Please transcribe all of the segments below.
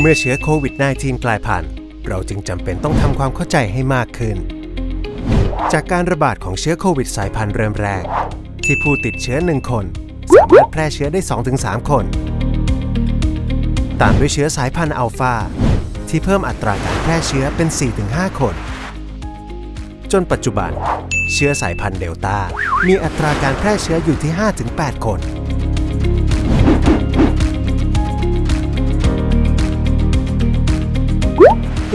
เมื่อเชื้อโควิด -19 กลายพันธุ์เราจึงจำเป็นต้องทำความเข้าใจให้มากขึ้น จากการระบาดของเชื้อโควิดสายพันธุ์เริ่มแรก ที่ผู้ติดเชื้อ1คน สามารถแพร่เชื้อได้ 2-3 คน ตามด้วยเชื้อสายพันธุ์อัลฟาที่เพิ่มอัตราการแพร่เชื้อเป็น 4-5 คน จนปัจจุบัน เชื้อสายพันธุ์เดลต้ามีอัตราการแพร่เชื้ออยู่ที่ 5-8 คน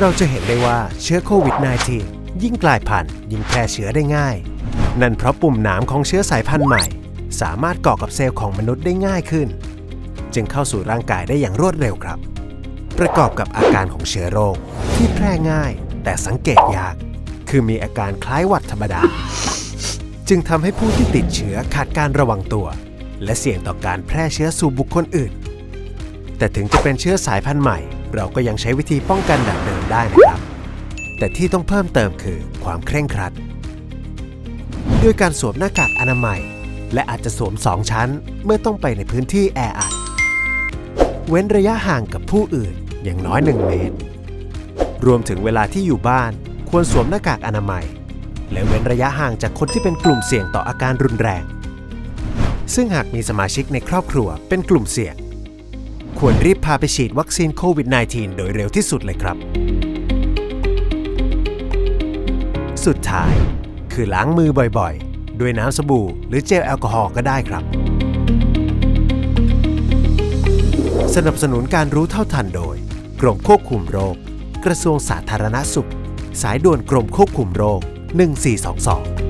เราจะเห็นได้ว่าเชื้อโควิด -19 ยิ่งกลายพันธุ์ยิ่งแพร่เชื้อได้ง่าย นั่นเพราะปุ่มหนามของเชื้อสายพันธุ์ใหม่ สามารถเกาะกับเซลล์ของมนุษย์ได้ง่ายขึ้น จึงเข้าสู่ร่างกายได้อย่างรวดเร็วครับ ประกอบกับอาการของเชื้อโรคที่แพร่ง่าย แต่สังเกตยาก คือมีอาการคล้ายหวัดธรรมดา จึงทำให้ผู้ที่ติดเชื้อขาดการระวังตัว และเสี่ยงต่อการแพร่เชื้อสู่บุคคลอื่น แต่ถึงจะเป็นเชื้อสายพันธุ์ใหม่ เราก็ยังใช้วิธีป้องกันแบบเดิมได้นะครับ แต่ที่ต้องเพิ่มเติมคือความเคร่งครัด ด้วยการสวมหน้ากากอนามัย และอาจจะสวม2ชั้น เมื่อต้องไปในพื้นที่แออัด เว้นระยะห่างกับผู้อื่นอย่างน้อย 1 เมตร รวมถึงเวลาที่อยู่บ้านควรสวมหน้ากากอนามัย และเว้นระยะห่างจากคนที่เป็นกลุ่มเสี่ยงต่ออาการรุนแรง ซึ่งหากมีสมาชิกในครอบครัวเป็นกลุ่มเสี่ยง ควรรีบพาไปฉีดวัคซีนโควิด -19 โดยเร็วที่สุดเลยครับ สุดท้าย คือล้างมือบ่อยๆ ด้วยน้ำสบู่ หรือเจลแอลกอฮอล์ก็ได้ครับ สนับสนุนการรู้เท่าทันโดย กรมควบคุมโรค กระทรวงสาธารณสุข สายด่วนกรมควบคุมโรค 1422